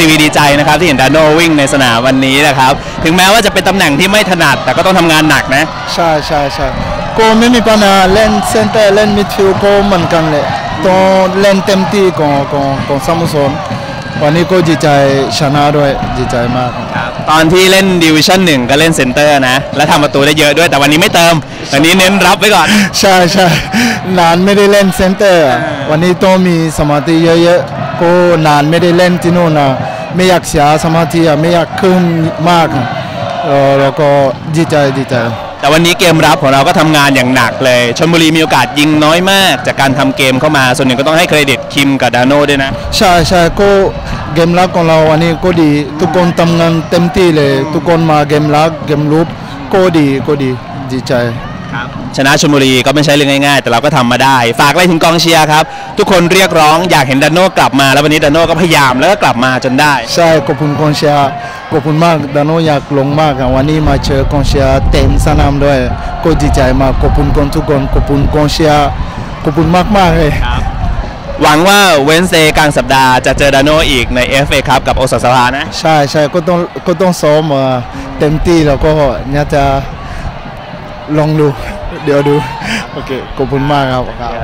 ทีวีดีใจนะครับที่เห็นดาโน่วิ่งในสนามวันนี้นะครับ ถึงแม้ว่าจะเป็นตำแหน่งที่ไม่ถนัด แต่ก็ต้องทำงานหนักนะ ใช่ใช่ใช่ก็ไม่มีปัญหาเล่นเซนเตอร์เล่นมิดฟิลด์ก็เหมือนกันเลยต้องเล่นเต็มที่ของของของสโมสรวันนี้ก็ดีใจชนะด้วยดีใจมากครับตอนที่เล่นดิวิชั่นหนึ่งก็เล่นเซนเตอร์นะ และทำประตูได้เยอะด้วยแต่วันนี้ไม่เติม วันนี้เน้นรับไว้ก่อน ใช่ใช่นานไม่ได้เล่นเซนเตอร์อะวันนี้ต้องมีสมาธิเยอะๆ ก็นานไม่ได้เล่นที่นู่นนะไม่อยากเสียสมาธิอะไม่อยากขึ้นมากอะเออแล้วก็ดีใจดีใจแต่วันนี้เกมรับของเราก็ทำงานอย่างหนักเลยชลบุรีมีโอกาสยิงน้อยมาก จากการทำเกมเข้ามา ส่วนหนึ่งก็ต้องให้เครดิตคิมกับดาโน่ด้วยนะ ใช่ใช่ก็เกมรับของเราวันนี้ก็ดี ทุกคนทำงานเต็มที่เลย ทุกคนมาเกมรับเกมลุกก็ดีก็ดีดีใจ ชนะชลบุรีก็ไม่ใช่เรื่องง่ายๆ แต่เราก็ทำมาได้ ฝากอะไรถึงกองเชียร์ครับ ทุกคนเรียกร้องอยากเห็นดาโน่กลับมา แล้ววันนี้ดาโน่ก็พยายามแล้วก็กลับมาจนได้ ใช่ขอบคุณกองเชียร์ขอบคุณมากดานโนอยากลงมากอะวันนี้มาเจอกองเชียร์เต็มสนามด้วยก็ดีใจมากขอบคุณคนทุกคนขอบคุณกองเชียร์ขอบคุณมากมากๆเลย หวังว่าเวนเซกลางสัปดาห์จะเจอดาโน่อีกใน FA ครับกับโอซาสภานะ ใช่ใช่ก็ต้องก็ต้องซ้อมเอ่อเต็มที่แล้วก็เนี่ยจะ ลองดู เดี๋ยวดู โอเค ขอบคุณมากครับครับ